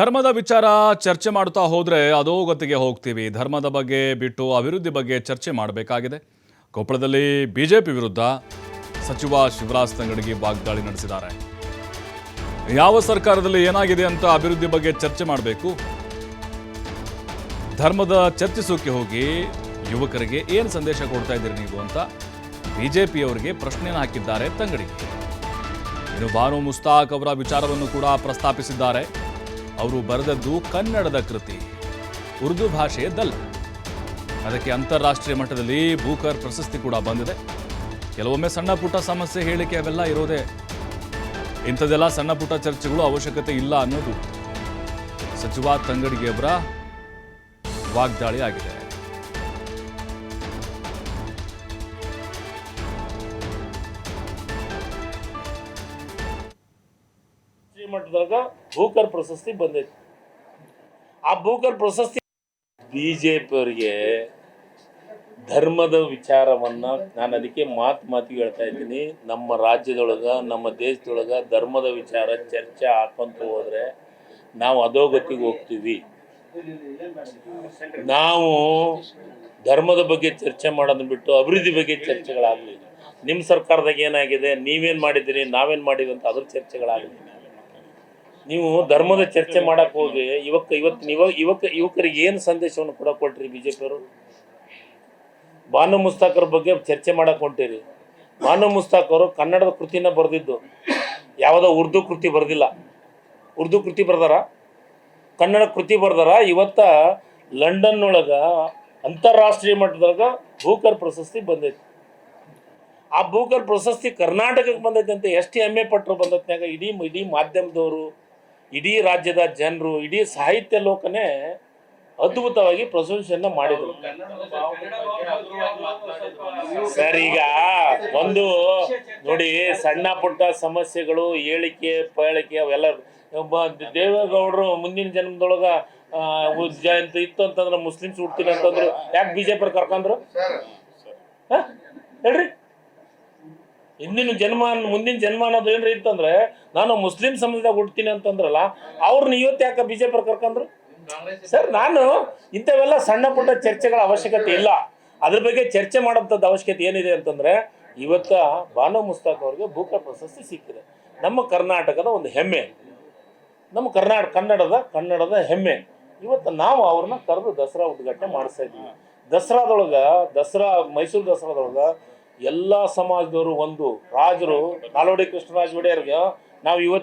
ಧರ್ಮದ ವಿಚಾರ ಚರ್ಚೆ ಮಾಡ್ತಾ ಹೋದ್ರೆ ಅಧೋಗತಿಗೆ ಹೋಗ್ತೀವಿ. ಧರ್ಮದ ಬಗ್ಗೆ ಬಿಟ್ಟು ಅಭಿವೃದ್ಧಿ ಬಗ್ಗೆ ಚರ್ಚೆ ಮಾಡಬೇಕಾಗಿದೆ. ಕೊಪ್ಪಳದಲ್ಲಿ ಬಿಜೆಪಿ ವಿರುದ್ಧ ಸಚಿವ ಶಿವರಾಜ್ ತಂಗಡಗಿ ವಾಗ್ದಾಳಿ ನಡೆಸಿದ್ದಾರೆ. ಯಾವ ಸರ್ಕಾರದಲ್ಲಿ ಏನಾಗಿದೆ ಅಂತ ಅಭಿವೃದ್ಧಿ ಬಗ್ಗೆ ಚರ್ಚೆ ಮಾಡಬೇಕು? ಧರ್ಮದ ಚರ್ಚಿಸೋಕೆ ಹೋಗಿ ಯುವಕರಿಗೆ ಏನು ಸಂದೇಶ ಕೊಡ್ತಾ ಇದ್ದೀರಿ ನೀವು ಅಂತ ಬಿಜೆಪಿಯವರಿಗೆ ಪ್ರಶ್ನೆಯನ್ನು ಹಾಕಿದ್ದಾರೆ ತಂಗಡಿ ಇನ್ನು ಬಾನು ಮುಸ್ತಾಕ್ ಅವರ ವಿಚಾರವನ್ನು ಕೂಡ ಪ್ರಸ್ತಾಪಿಸಿದ್ದಾರೆ. ಅವರು ಬರೆದದ್ದು ಕನ್ನಡದ ಕೃತಿ. ಉರ್ದು ಭಾಷೆಯದ್ದಲ್ಲ ಅದಕ್ಕೆ ಅಂತಾರಾಷ್ಟ್ರೀಯ ಮಟ್ಟದಲ್ಲಿ ಭೂಕರ್ ಪ್ರಶಸ್ತಿ ಕೂಡ ಬಂದಿದೆ. ಕೆಲವೊಮ್ಮೆ ಸಣ್ಣ ಪುಟ್ಟ ಸಮಸ್ಯೆ ಹೇಳಿಕೆ ಅವೆಲ್ಲ ಇರೋದೇ. ಇಂಥದೆಲ್ಲ ಸಣ್ಣ ಪುಟ್ಟ ಚರ್ಚೆಗಳು ಅವಶ್ಯಕತೆ ಇಲ್ಲ ಅನ್ನೋದು. ಸಚಿವ ತಂಗಡಿಗೆಯವರ ವಾಗ್ದಾಳಿ ಆಗಿದೆ. ಶ್ರೀಮಠದಾಗ ಭೂಕರ್ ಪ್ರಶಸ್ತಿ ಬಂದೈತಿ. ಆ ಭೂಕರ್ ಪ್ರಶಸ್ತಿ ಬಿ ಜೆ ಪಿಯವರಿಗೆ ಧರ್ಮದ ವಿಚಾರವನ್ನ ನಾನು ಅದಕ್ಕೆ ಮಾತು ಮಾತಿ ಹೇಳ್ತಾ ಇದ್ದೀನಿ. ನಮ್ಮ ರಾಜ್ಯದೊಳಗ, ನಮ್ಮ ದೇಶದೊಳಗ ಧರ್ಮದ ವಿಚಾರ ಚರ್ಚೆ ಹಾಕೊಂತ ಹೋದರೆ ನಾವು ಅಧೋಗತಿಗೆ ಹೋಗ್ತೀವಿ. ನಾವು ಧರ್ಮದ ಬಗ್ಗೆ ಚರ್ಚೆ ಮಾಡೋದನ್ನ ಬಿಟ್ಟು ಅಭಿವೃದ್ಧಿ ಬಗ್ಗೆ ಚರ್ಚೆಗಳಾಗಲಿ. ನಿಮ್ಮ ಸರ್ಕಾರದಾಗ ಏನಾಗಿದೆ? ನೀವೇನು ಮಾಡಿದ್ದೀರಿ? ನಾವೇನು ಮಾಡಿದ್ವಿ ಅಂತ ಅದ್ರ ಚರ್ಚೆಗಳಾಗಲಿ. ನೀವು ಧರ್ಮದ ಚರ್ಚೆ ಮಾಡಕ್ ಹೋಗಿ ಇವಕ್ಕ ಇವತ್ತು ಯುವ ಯುವಕ ಯುವಕರಿಗೆ ಏನು ಸಂದೇಶವನ್ನು ಕೂಡ ಕೊಟ್ರಿ ಬಿಜೆಪಿಯವರು ಬಾನು ಮುಸ್ತಾಕರ್ ಬಗ್ಗೆ ಚರ್ಚೆ ಮಾಡಕ್ ಹೊಂಟಿರಿ. ಬಾನು ಮುಸ್ತಾಕ್ ಅವರು ಕನ್ನಡದ ಕೃತಿನ ಬರೆದಿದ್ದು. ಯಾವುದೋ ಉರ್ದು ಕೃತಿ ಬರೆದಿಲ್ಲ. ಉರ್ದು ಕೃತಿ ಬರ್ದಾರ? ಕನ್ನಡ ಕೃತಿ ಬರ್ದಾರ. ಇವತ್ತ ಲಂಡನ್ ಒಳಗ ಅಂತಾರಾಷ್ಟ್ರೀಯ ಮಟ್ಟದಾಗ ಭೂಕರ್ ಪ್ರಶಸ್ತಿ ಬಂದೈತಿ. ಆ ಭೂಕರ್ ಪ್ರಶಸ್ತಿ ಕರ್ನಾಟಕಕ್ಕೆ ಬಂದೈತೆ ಅಂತ ಎಷ್ಟು ಹೆಮ್ಮೆ ಪಟ್ಟರು ಬಂದತ್ನಾಗ ಇಡೀ ಇಡೀ ಮಾಧ್ಯಮದವರು ಇಡೀ ರಾಜ್ಯದ ಜನರು ಇಡೀ ಸಾಹಿತ್ಯ ಲೋಕನೇ ಅದ್ಭುತವಾಗಿ ಪ್ರಶಂಸೆಯನ್ನ ಮಾಡಿದ್ರು. ಸರ್ ಈಗ ಒಂದು ನೋಡಿ ಸಣ್ಣ ಪುಟ್ಟ ಸಮಸ್ಯೆಗಳು ಹೇಳಿಕೆ ಪಳಿಕೆ ಅವೆಲ್ಲ ಒಬ್ಬ ದೇವೇಗೌಡರು ಮುಂದಿನ ಜನ್ಮದೊಳಗ ಜಯಂತಿ ಇತ್ತು ಅಂತಂದ್ರೆ ಮುಸ್ಲಿಮ್ಸ್ ಹುಡ್ತೀನಿ ಅಂತಂದ್ರು ಯಾಕೆ ಬಿಜೆಪಿ ಕರ್ಕೊಂಡ್ರು ಹ? ಹೇಳ್ರಿ. ಹಿಂದಿನ ಜನ್ಮ ಮುಂದಿನ ಜನ್ಮ ಅನ್ನೋದು ಏನ್ರಿ ಇತ್ತಂದ್ರೆ, ನಾನು ಮುಸ್ಲಿಂ ಸಮಾಜದಾಗ ಹುಡ್ತೀನಿ ಅಂತಂದ್ರಲ್ಲ ಅವ್ರನ್ನ ಇವತ್ತು ಯಾಕೆ ಬಿಜೆಪಿ ಕರ್ಕಂದ್ರು? ಸರ್, ನಾನು ಇಂಥವೆಲ್ಲ ಸಣ್ಣ ಪುಟ್ಟ ಚರ್ಚೆಗಳ ಅವಶ್ಯಕತೆ ಇಲ್ಲ. ಅದ್ರ ಬಗ್ಗೆ ಚರ್ಚೆ ಮಾಡೋಂಥದ್ದು ಅವಶ್ಯಕತೆ ಏನಿದೆ ಅಂತಂದ್ರೆ, ಇವತ್ತ ಬಾನು ಮುಸ್ತಾಕ್ ಅವ್ರಿಗೆ ಭೂಕ ಪ್ರಶಸ್ತಿ ಸಿಕ್ಕಿದೆ. ನಮ್ಮ ಕರ್ನಾಟಕದ ಒಂದು ಹೆಮ್ಮೆ. ನಮ್ಮ ಕರ್ನಾಟಕ ಕನ್ನಡದ ಕನ್ನಡದ ಹೆಮ್ಮೆ. ಇವತ್ತು ನಾವು ಅವ್ರನ್ನ ಕರೆದು ದಸರಾ ಉದ್ಘಾಟನೆ ಮಾಡಿಸ್ತಾ ಇದ್ದೀವಿ. ದಸರಾದೊಳಗ, ದಸರಾ, ಮೈಸೂರು ದಸರಾದೊಳಗ ಎಲ್ಲ ಸಮಾಜದವರು ಒಂದು ರಾಜರು ನಾಲ್ವಡಿ ಕೃಷ್ಣರಾಜ ಒಡೆಯರ್ಗೆ ನಾವು ಇವತ್ತು